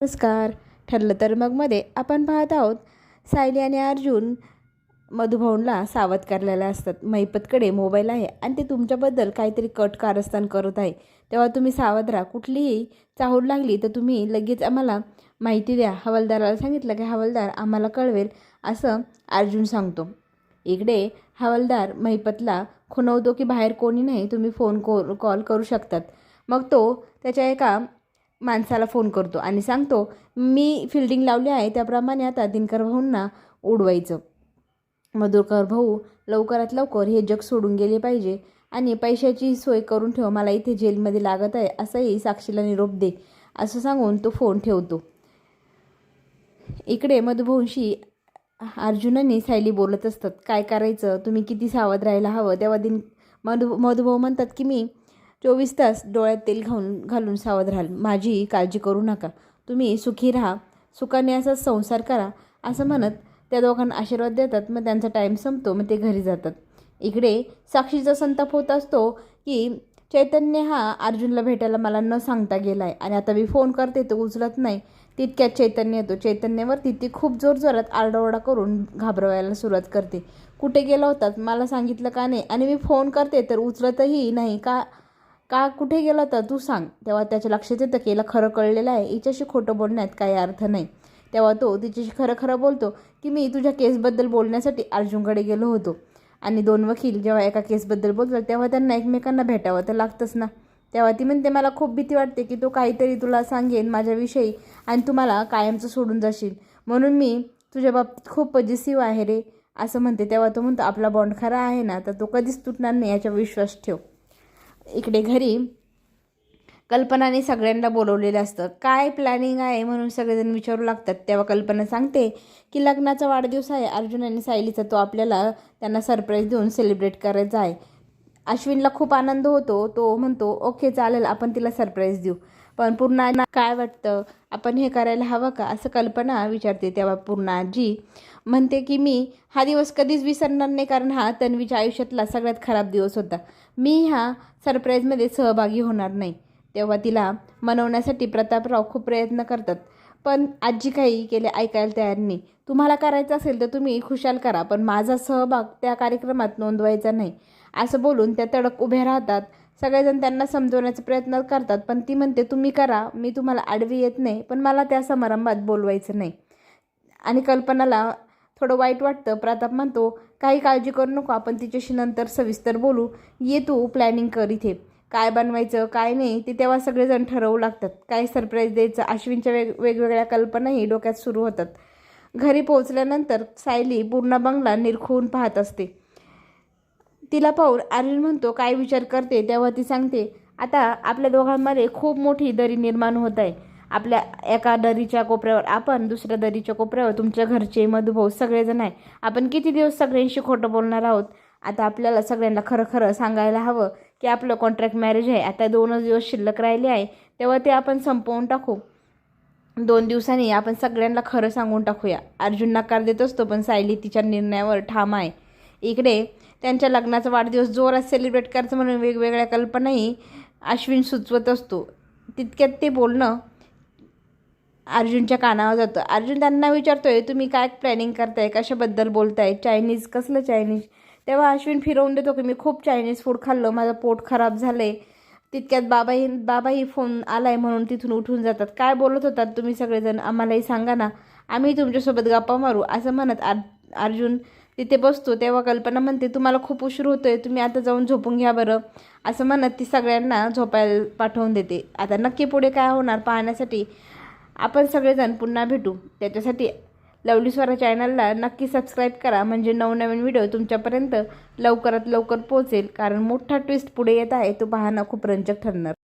नमस्कार. ठरलं तर मगमध्ये आपण पाहत आहोत सायली आणि अर्जुन मधुभाऊंला सावध करलेल्या असतात. मैपतकडे मोबाईल आहे आणि ते तुमच्याबद्दल काहीतरी कट कारस्थान करत आहे. तेव्हा तुम्ही सावध राहा. कुठलीही चाहूल लागली तर तुम्ही लगेच आम्हाला माहिती द्या. हवालदाराला सांगितलं की हवालदार आम्हाला कळवेल असं अर्जुन सांगतो. इकडे हवालदार महिपतला खुणवतो की बाहेर कोणी नाही तुम्ही फोन को कॉल करू शकतात. मग तो त्याच्या एका माणसाला फोन करतो आणि सांगतो मी फिल्डिंग लावली आहे त्याप्रमाणे आता दिनकर भाऊंना उडवायचं. मधुकर भाऊ लवकरात लवकर हे जग सोडून गेले पाहिजे आणि पैशाची सोय करून ठेव मला इथे जेलमध्ये लागत आहे असंही साक्षीला निरोप दे असं सांगून तो फोन ठेवतो. इकडे मधुभाऊंशी अर्जुनाने सायली बोलत असतात काय करायचं? तुम्ही किती सावध राहायला हवं? तेव्हा दिन मधु मधुभाऊ म्हणतात की मी चोवीस तास डोळ्यात तेल घालून घालून सावध राहाल. माझी काळजी करू नका. तुम्ही सुखी राहा. सुखाने असा संसार करा असं म्हणत त्या दोघांना आशीर्वाद देतात. मग त्यांचा टाईम संपतो. मग ते घरी जातात. इकडे साक्षीचा संताप होत असतो की चैतन्य हा अर्जुनला भेटायला मला न सांगता गेला आहे आणि आता मी फोन करते तो उचलत नाही. तितक्यात चैतन्य येतो. चैतन्यावरती ती खूप जोरजोरात आरडाओरडा करून घाबरवायला सुरुवात करते. कुठे गेला होतात मला सांगितलं का नाही? आणि मी फोन करते तर उचलतही नाही का? का कुठे गेला होता तू सांग. तेव्हा त्याच्या लक्षात येतं की याला खरं कळलेलं आहे. हिच्याशी खोटं बोलण्यात काही अर्थ नाही. तेव्हा तो तिच्याशी खरं खरं बोलतो की मी तुझ्या केसबद्दल बोलण्यासाठी अर्जुनकडे गेलो होतो. आणि दोन वकील जेव्हा एका केसबद्दल बोलतात तेव्हा त्यांना एकमेकांना भेटावं तर लागतंच ना. तेव्हा ती म्हणते मला खूप भीती वाटते की तो काहीतरी तुला सांगेन माझ्याविषयी आणि तुम्हाला कायमचं सोडून जाशील. म्हणून मी तुझ्या बाबतीत खूप पॉझिटिव्ह आहे रे असं म्हणते. तेव्हा तो म्हणतो आपला बॉन्ड खरा आहे ना तर तो कधीच तुटणार नाही याचा विश्वास ठेव. इकडे घरी कल्पनाने सगळ्यांना बोलवलेलं असतं. काय प्लॅनिंग आहे म्हणून सगळेजण विचारू लागतात. तेव्हा कल्पना सांगते की लग्नाचा वाढदिवस आहे. अर्जुन आणि सायलीचा तो आपल्याला त्यांना सरप्राईज देऊन सेलिब्रेट करायचा आहे. अश्विनला खूप आनंद होतो. तो म्हणतो ओके चालेल आपण तिला सरप्राईज देऊ. पण पूर्णा काय वाटतं? आपण हे करायला हवं का? असं कल्पना विचारते तेव्हा पूर्णाजी म्हणते की मी हा दिवस कधीच विसरणार नाही कारण हा तन्वीच्या आयुष्यातला सगळ्यात खराब दिवस होता. मी ह्या सरप्राईजमध्ये सहभागी होणार नाही. तेव्हा तिला मनवण्यासाठी प्रतापराव खूप प्रयत्न करतात. पण आजी काही केले ऐकायला तयार नाही. तुम्हाला करायचं असेल तर तुम्ही खुशाल करा पण माझा सहभाग त्या कार्यक्रमात नोंदवायचा नाही. असं बोलून त्या तडक उभ्या राहतात. सगळेजण त्यांना समजवण्याचा प्रयत्न करतात पण ती म्हणते तुम्ही करा मी तुम्हाला आडवी येत नाही पण मला त्या समारंभात बोलवायचं नाही. आणि कल्पनाला थोडं वाईट वाटतं. प्रताप म्हणतो काही काळजी करू नको आपण तिच्याशी नंतर सविस्तर बोलू. ये तू प्लॅनिंग कर इथे. काय बनवायचं काय नाही ते तेव्हा सगळेजण ठरवू लागतात. काय सरप्राईज द्यायचं अश्विनच्या वेग वेगवेगळ्या कल्पनाही डोक्यात सुरू होतात. घरी पोहोचल्यानंतर सायली पूर्ण बंगला निरखून पाहत असते. तिला पाहून अर्जुन म्हणतो काय विचार करते? तेव्हा ती सांगते आता आपल्या दोघांमध्ये खूप मोठी दरी निर्माण होत आहे. आपल्या एका दरीच्या कोपऱ्यावर आपण दुसऱ्या दरीच्या कोपऱ्यावर तुमच्या घरचे मधुभाऊ सगळेजण आहे. आपण किती दिवस सगळ्यांशी खोटं बोलणार आहोत? आता आपल्याला सगळ्यांना खरं खरं सांगायला हवं की आपलं कॉन्ट्रॅक्ट मॅरेज आहे. आता दोनच दिवस शिल्लक राहिले आहे. तेव्हा ते आपण संपवून टाकू. दोन दिवसांनी आपण सगळ्यांना खरं सांगून टाकूया. अर्जुन नकार देत असतो पण सायली तिच्या निर्णयावर ठाम आहे. इकडे त्यांच्या लग्नाचा वाढदिवस जोरात सेलिब्रेट करायचं म्हणून वेगवेगळ्या कल्पनाही अश्विन सुचवत असतो. तितक्यात ते बोलणं अर्जुनच्या कानावर जातं. अर्जुन त्यांना विचारतोय तुम्ही काय प्लॅनिंग करताय? कशाबद्दल बोलताय? चायनीज कसलं चायनीज तेव्हा अश्विन फिरवून देतो की मी खूप चायनीज फूड खाल्लं. माझं पोट खराब झालं आहे तितक्यात बाबाही बाबाही फोन आला आहे म्हणून तिथून उठून जातात. काय बोलत होतात तुम्ही सगळेजण? आम्हालाही सांगा ना. आम्ही तुमच्यासोबत गप्पा मारू. असं म्हणत आर अर्जुन तिथे बसतो तेव्हा कल्पना म्हणते तुम्हाला खूप उशीर होतो आहे तुम्ही आता जाऊन झोपून घ्या बरं. असं म्हणत ती सगळ्यांना झोपायला पाठवून देते. आता नक्की पुढे काय होणार पाहण्यासाठी आपण सगळेजण पुन्हा भेटू. त्याच्यासाठी लवली स्वरा चॅनलला नक्की सबस्क्राईब करा. म्हणजे नवनवीन व्हिडिओ तुमच्यापर्यंत लवकरात लवकर पोहोचेल. कारण मोठा ट्विस्ट पुढे येत आहे. तो पाहणं खूप रंजक ठरणार.